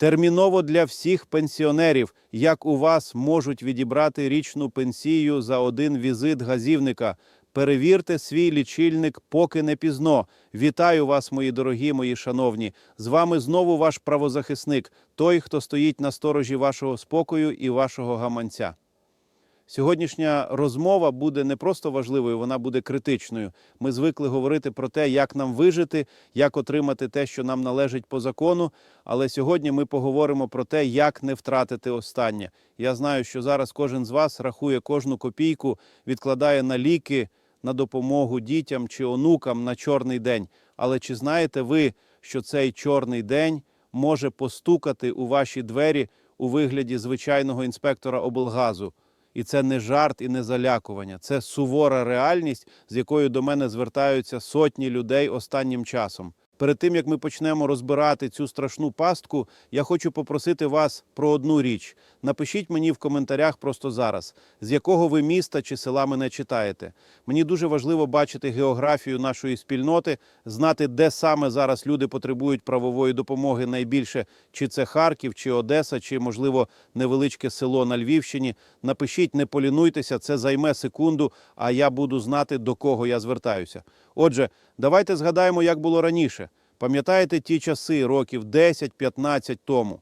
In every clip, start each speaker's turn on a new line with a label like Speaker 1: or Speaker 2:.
Speaker 1: Терміново для всіх пенсіонерів, як у вас можуть відібрати річну пенсію за один візит газівника. Перевірте свій лічильник, поки не пізно. Вітаю вас, мої дорогі, мої шановні. З вами знову ваш правозахисник, той, хто стоїть на сторожі вашого спокою і вашого гаманця. Сьогоднішня розмова буде не просто важливою, вона буде критичною. Ми звикли говорити про те, як нам вижити, як отримати те, що нам належить по закону. Але сьогодні ми поговоримо про те, як не втратити останнє. Я знаю, що зараз кожен з вас рахує кожну копійку, відкладає на ліки, на допомогу дітям чи онукам на чорний день. Але чи знаєте ви, що цей чорний день може постукати у ваші двері у вигляді звичайного інспектора облгазу? І це не жарт і не залякування, це сувора реальність, з якою до мене звертаються сотні людей останнім часом. Перед тим як ми почнемо розбирати цю страшну пастку, я хочу попросити вас про одну річ. Напишіть мені в коментарях просто зараз, з якого ви міста чи села мене читаєте. Мені дуже важливо бачити географію нашої спільноти, знати, де саме зараз люди потребують правової допомоги найбільше, чи це Харків, чи Одеса, чи, можливо, невеличке село на Львівщині. Напишіть, не полінуйтеся, це займе секунду, а я буду знати, до кого я звертаюся. Отже, давайте згадаємо, як було раніше. Пам'ятаєте ті часи, років 10-15 тому?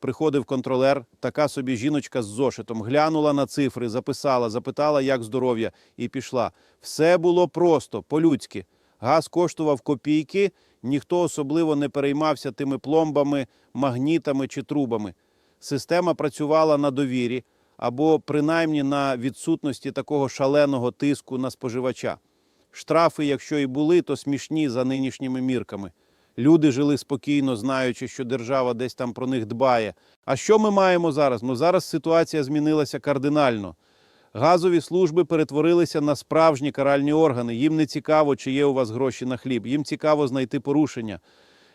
Speaker 1: Приходив контролер, така собі жіночка з зошитом, глянула на цифри, записала, запитала, як здоров'я, і пішла. Все було просто, по-людськи. Газ коштував копійки, ніхто особливо не переймався тими пломбами, магнітами чи трубами. Система працювала на довірі або принаймні на відсутності такого шаленого тиску на споживача. Штрафи, якщо і були, то смішні за нинішніми мірками. Люди жили спокійно, знаючи, що держава десь там про них дбає. А що ми маємо зараз? Ну зараз ситуація змінилася кардинально. Газові служби перетворилися на справжні каральні органи. Їм не цікаво, чи є у вас гроші на хліб. Їм цікаво знайти порушення.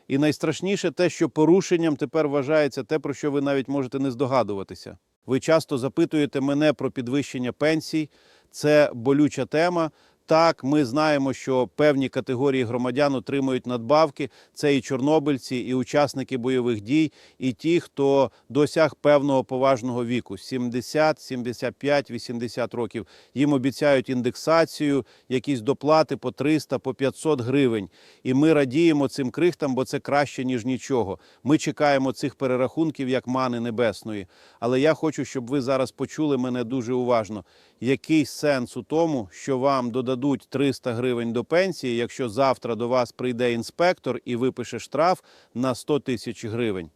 Speaker 1: І найстрашніше те, що порушенням тепер вважається те, про що ви навіть можете не здогадуватися. Ви часто запитуєте мене про підвищення пенсій. Це болюча тема. Так, ми знаємо, що певні категорії громадян отримують надбавки. Це і чорнобильці, і учасники бойових дій, і ті, хто досяг певного поважного віку 70, 75, 80 років. Їм обіцяють індексацію, якісь доплати по 300, по 500 гривень. І ми радіємо цим крихтам, бо це краще ніж нічого. Ми чекаємо цих перерахунків як мани небесної. Але я хочу, щоб ви зараз почули мене дуже уважно. Який сенс у тому, що вам додадуть 300 гривень до пенсії, якщо завтра до вас прийде інспектор і випише штраф на 100 тисяч гривень?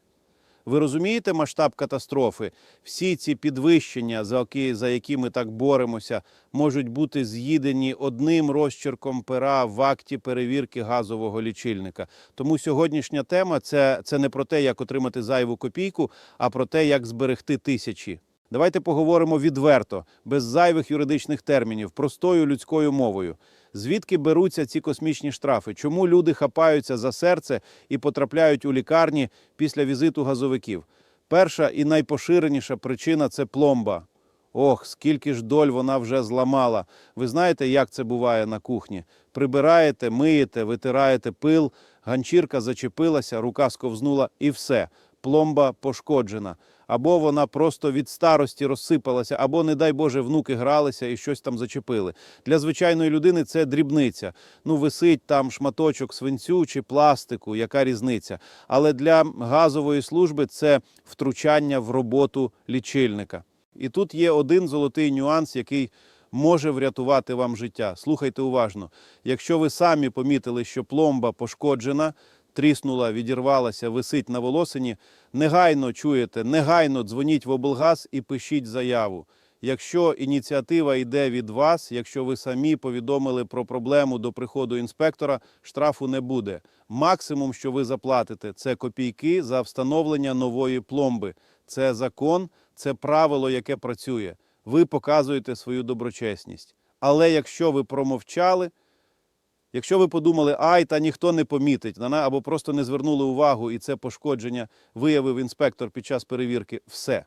Speaker 1: Ви розумієте масштаб катастрофи? Всі ці підвищення, за які ми так боремося, можуть бути з'їдені одним розчерком пера в акті перевірки газового лічильника. Тому сьогоднішня тема це, це не про те, як отримати зайву копійку, а про те, як зберегти тисячі. Давайте поговоримо відверто, без зайвих юридичних термінів, простою людською мовою. Звідки беруться ці космічні штрафи? Чому люди хапаються за серце і потрапляють у лікарні після візиту газовиків? Перша і найпоширеніша причина це пломба. Ох, скільки ж доль вона вже зламала. Ви знаєте, як це буває на кухні? Прибираєте, миєте, витираєте пил, ганчірка зачепилася, рука сковзнула і все. Пломба пошкоджена. Або вона просто від старості розсипалася, або, не дай Боже, внуки гралися і щось там зачепили. Для звичайної людини це дрібниця. Ну, висить там шматочок свинцю чи пластику, яка різниця. Але для газової служби це втручання в роботу лічильника. І тут є один золотий нюанс, який може врятувати вам життя. Слухайте уважно. Якщо ви самі помітили, що пломба пошкоджена, тріснула, відірвалася, висить на волосині, негайно чуєте, негайно дзвоніть в облгаз і пишіть заяву. Якщо ініціатива йде від вас, якщо ви самі повідомили про проблему до приходу інспектора, штрафу не буде. Максимум, що ви заплатите, це копійки за встановлення нової пломби. Це закон, це правило, яке працює. Ви показуєте свою доброчесність. Але якщо ви промовчали, Якщо ви подумали, ай, та ніхто не помітить, або просто не звернули увагу, і це пошкодження виявив інспектор під час перевірки, все.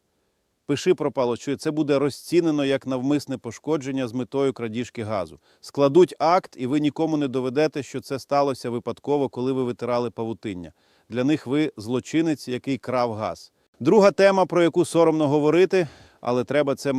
Speaker 1: Пиши пропало, що це буде розцінено як навмисне пошкодження з метою крадіжки газу. Складуть акт, і ви нікому не доведете, що це сталося випадково, коли ви витирали павутиння. Для них ви злочинець, який крав газ. Друга тема, про яку соромно говорити, але треба це,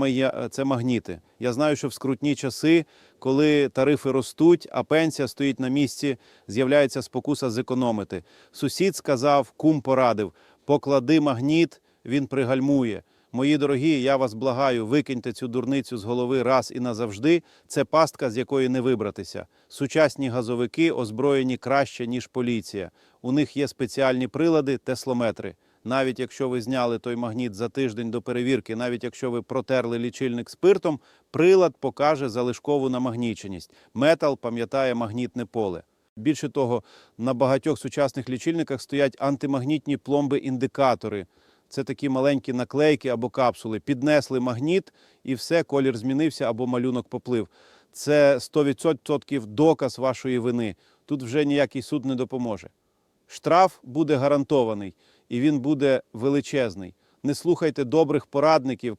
Speaker 1: це магніти. Я знаю, що в скрутні часи, коли тарифи ростуть, а пенсія стоїть на місці, з'являється спокуса зекономити. Сусід сказав, кум порадив: поклади магніт, він пригальмує. Мої дорогі, я вас благаю, викиньте цю дурницю з голови раз і назавжди. Це пастка, з якої не вибратися. Сучасні газовики озброєні краще, ніж поліція. У них є спеціальні прилади, теслометри. Навіть якщо ви зняли той магніт за тиждень до перевірки, навіть якщо ви протерли лічильник спиртом, прилад покаже залишкову намагніченість. Метал пам'ятає магнітне поле. Більше того, на багатьох сучасних лічильниках стоять антимагнітні пломби-індикатори. Це такі маленькі наклейки або капсули. Піднесли магніт і все, колір змінився або малюнок поплив. Це 100% доказ вашої вини. Тут вже ніякий суд не допоможе. Штраф буде гарантований і він буде величезний. Не слухайте добрих порадників,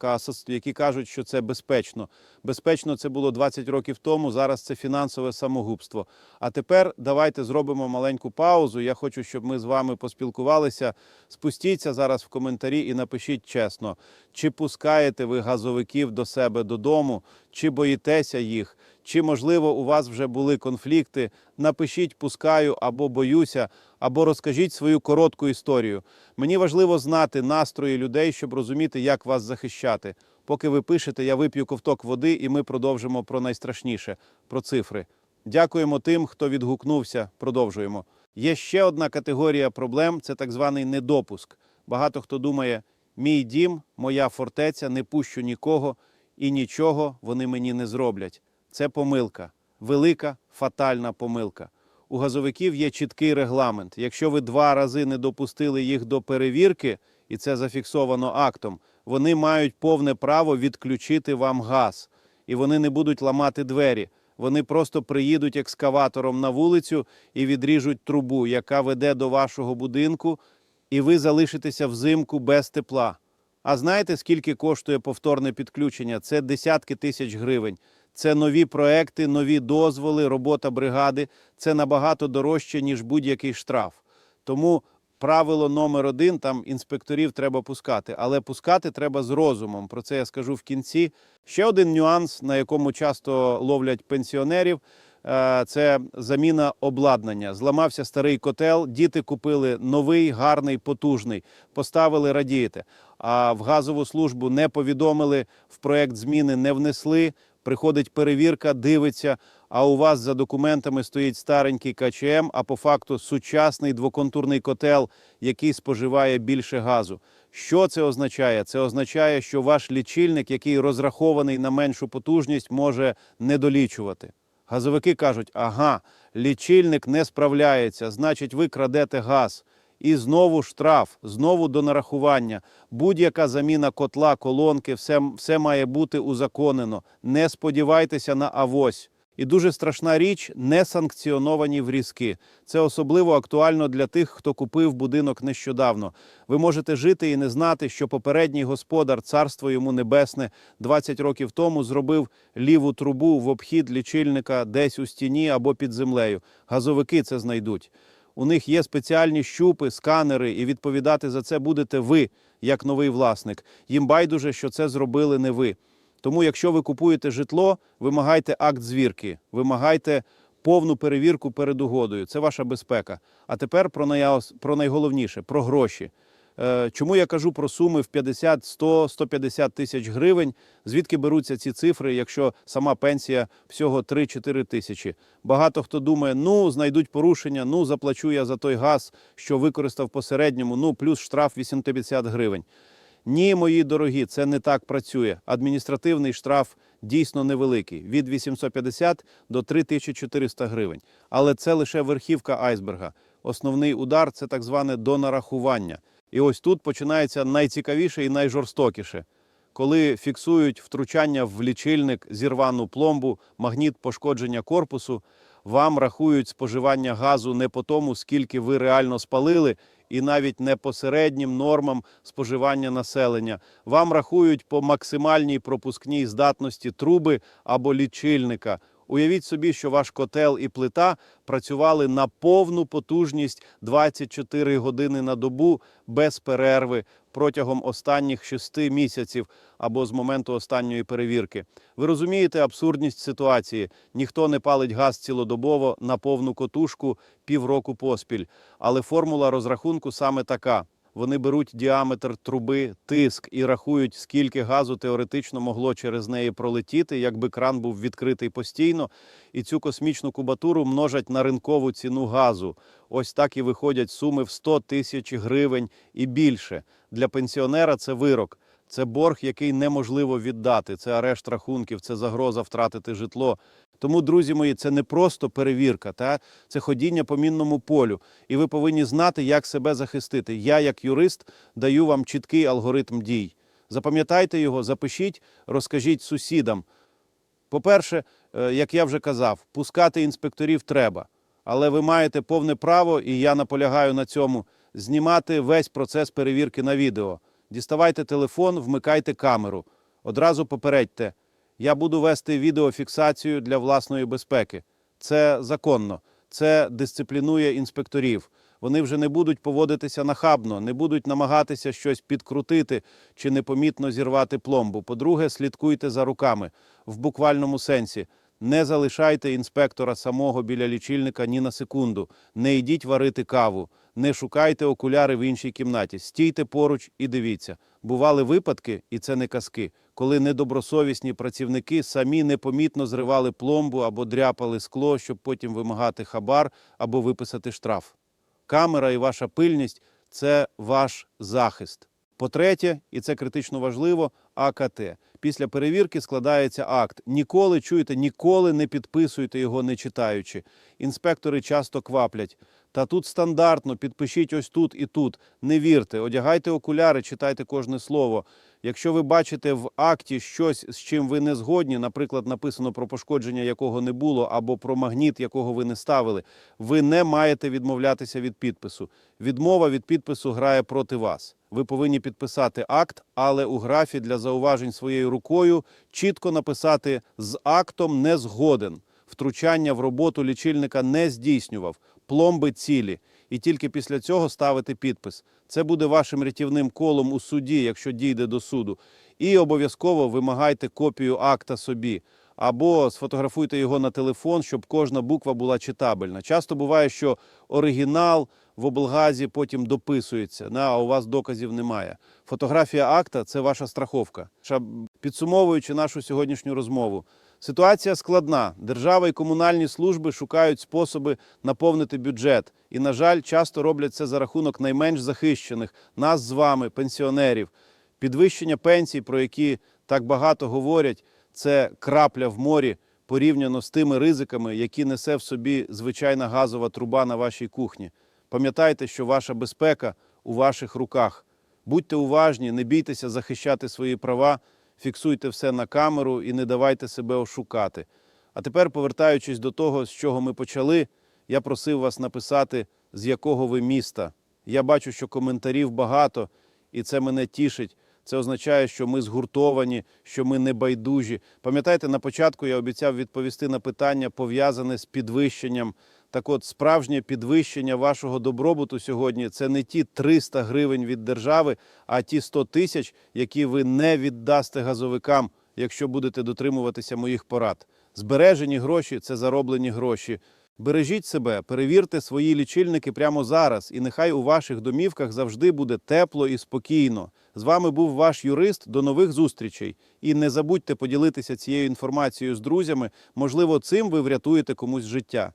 Speaker 1: які кажуть, що це безпечно. Безпечно це було 20 років тому. Зараз це фінансове самогубство. А тепер давайте зробимо маленьку паузу. Я хочу, щоб ми з вами поспілкувалися. Спустіться зараз в коментарі і напишіть чесно, чи пускаєте ви газовиків до себе додому, чи боїтеся їх, чи можливо у вас вже були конфлікти. Напишіть пускаю або боюся, або розкажіть свою коротку історію. Мені важливо знати настрої людей, щоб розуміти, як вас захищати. Поки ви пишете, я вип'ю ковток води, і ми продовжимо про найстрашніше про цифри. Дякуємо тим, хто відгукнувся. Продовжуємо. Є ще одна категорія проблем це так званий недопуск. Багато хто думає, мій дім, моя фортеця, не пущу нікого і нічого вони мені не зроблять. Це помилка, велика фатальна помилка. У газовиків є чіткий регламент. Якщо ви два рази не допустили їх до перевірки, і це зафіксовано актом, вони мають повне право відключити вам газ, і вони не будуть ламати двері. Вони просто приїдуть екскаватором на вулицю і відріжуть трубу, яка веде до вашого будинку, і ви залишитеся взимку без тепла. А знаєте, скільки коштує повторне підключення? Це десятки тисяч гривень. Це нові проекти, нові дозволи, робота бригади. Це набагато дорожче, ніж будь-який штраф. Тому правило номер один там інспекторів треба пускати, але пускати треба з розумом. Про це я скажу в кінці. Ще один нюанс, на якому часто ловлять пенсіонерів. е, Це заміна обладнання. Зламався старий котел, діти купили новий, гарний, потужний, поставили, радієте. А в газову службу не повідомили, в проект зміни не внесли. Приходить перевірка, дивиться, а у вас за документами стоїть старенький КЧМ, а по факту сучасний двоконтурний котел, який споживає більше газу. Що це означає? Це означає, що ваш лічильник, який розрахований на меншу потужність, може недолічувати. Газовики кажуть: ага, лічильник не справляється, значить, ви крадете газ. І знову штраф, знову до нарахування. Будь-яка заміна котла, колонки, все, все має бути узаконено. Не сподівайтеся на авось. І дуже страшна річ несанкціоновані врізки. Це особливо актуально для тих, хто купив будинок нещодавно. Ви можете жити і не знати, що попередній господар, царство йому небесне, 20 років тому зробив ліву трубу в обхід лічильника десь у стіні або під землею. Газовики це знайдуть. У них є спеціальні щупи, сканери, і відповідати за це будете ви, як новий власник. Їм байдуже, що це зробили не ви. Тому, якщо ви купуєте житло, вимагайте акт звірки, вимагайте повну перевірку перед угодою. Це ваша безпека. А тепер про, найголовніше про гроші. Е, Чому я кажу про суми в 50, 100, 150 тисяч гривень? Звідки беруться ці цифри, якщо сама пенсія всього 3-4 тисячі? Багато хто думає, ну знайдуть порушення, ну заплачу я за той газ, що використав посередньому, ну плюс штраф 850 гривень. Ні, мої дорогі, це не так працює. Адміністративний штраф дійсно невеликий від 850 до 3400 гривень. Але це лише верхівка айсберга. Основний удар це так зване донарахування. І ось тут починається найцікавіше і найжорстокіше. Коли фіксують втручання в лічильник, зірвану пломбу, магніт пошкодження корпусу, вам рахують споживання газу не по тому, скільки ви реально спалили, і навіть не по середнім нормам споживання населення. Вам рахують по максимальній пропускній здатності труби або лічильника. Уявіть собі, що ваш котел і плита працювали на повну потужність 24 години на добу без перерви протягом останніх 6 місяців або з моменту останньої перевірки. Ви розумієте абсурдність ситуації. Ніхто не палить газ цілодобово на повну котушку півроку поспіль. Але формула розрахунку саме така. Вони беруть діаметр труби, тиск і рахують, скільки газу теоретично могло через неї пролетіти, якби кран був відкритий постійно, і цю космічну кубатуру множать на ринкову ціну газу. Ось так і виходять суми в 100 тисяч гривень і більше. Для пенсіонера це вирок. Це борг, який неможливо віддати. Це арешт рахунків, це загроза втратити житло. Тому, друзі мої, це не просто перевірка, та це ходіння по мінному полю. І ви повинні знати, як себе захистити. Я, як юрист, даю вам чіткий алгоритм дій. Запам'ятайте його, запишіть, розкажіть сусідам. По-перше, е, як я вже казав, пускати інспекторів треба, але ви маєте повне право, і я наполягаю на цьому, знімати весь процес перевірки на відео. Діставайте телефон, вмикайте камеру. Одразу попередьте, я буду вести відеофіксацію для власної безпеки. Це законно, це дисциплінує інспекторів. Вони вже не будуть поводитися нахабно, не будуть намагатися щось підкрутити чи непомітно зірвати пломбу. По-друге, слідкуйте за руками в буквальному сенсі. Не залишайте інспектора самого біля лічильника ні на секунду. Не йдіть варити каву, не шукайте окуляри в іншій кімнаті. Стійте поруч і дивіться. Бували випадки, і це не казки, коли недобросовісні працівники самі непомітно зривали пломбу або дряпали скло, щоб потім вимагати хабар або виписати штраф. Камера і ваша пильність це ваш захист. По-третє, і це критично важливо, АКТ. Після перевірки складається акт. Ніколи чуєте, ніколи не підписуйте його, не читаючи. Інспектори часто кваплять. Та тут стандартно, підпишіть ось тут і тут. Не вірте, одягайте окуляри, читайте кожне слово. Якщо ви бачите в акті щось, з чим ви не згодні, наприклад, написано про пошкодження, якого не було, або про магніт, якого ви не ставили, ви не маєте відмовлятися від підпису. Відмова від підпису грає проти вас. Ви повинні підписати акт, але у графі для зауважень своєю рукою чітко написати з актом не згоден. Втручання в роботу лічильника не здійснював, пломби цілі. І тільки після цього ставити підпис. Це буде вашим рятівним колом у суді, якщо дійде до суду. І обов'язково вимагайте копію акта собі. Або сфотографуйте його на телефон, щоб кожна буква була читабельна. Часто буває, що оригінал в облгазі потім дописується, а у вас доказів немає. Фотографія акта це ваша страховка. Підсумовуючи нашу сьогоднішню розмову, ситуація складна. Держава і комунальні служби шукають способи наповнити бюджет. І, на жаль, часто роблять це за рахунок найменш захищених нас з вами, пенсіонерів. Підвищення пенсій, про які так багато говорять, це крапля в морі порівняно з тими ризиками, які несе в собі звичайна газова труба на вашій кухні. Пам'ятайте, що ваша безпека у ваших руках. Будьте уважні, не бійтеся захищати свої права, фіксуйте все на камеру і не давайте себе ошукати. А тепер, повертаючись до того, з чого ми почали, я просив вас написати, з якого ви міста. Я бачу, що коментарів багато, і це мене тішить. Це означає, що ми згуртовані, що ми не байдужі. Пам'ятаєте, на початку я обіцяв відповісти на питання, пов'язане з підвищенням. Так от, справжнє підвищення вашого добробуту сьогодні це не ті 300 гривень від держави, а ті 100 тисяч, які ви не віддасте газовикам, якщо будете дотримуватися моїх порад. Збережені гроші це зароблені гроші. Бережіть себе, перевірте свої лічильники прямо зараз, і нехай у ваших домівках завжди буде тепло і спокійно. З вами був ваш юрист. До нових зустрічей. І не забудьте поділитися цією інформацією з друзями. Можливо, цим ви врятуєте комусь життя.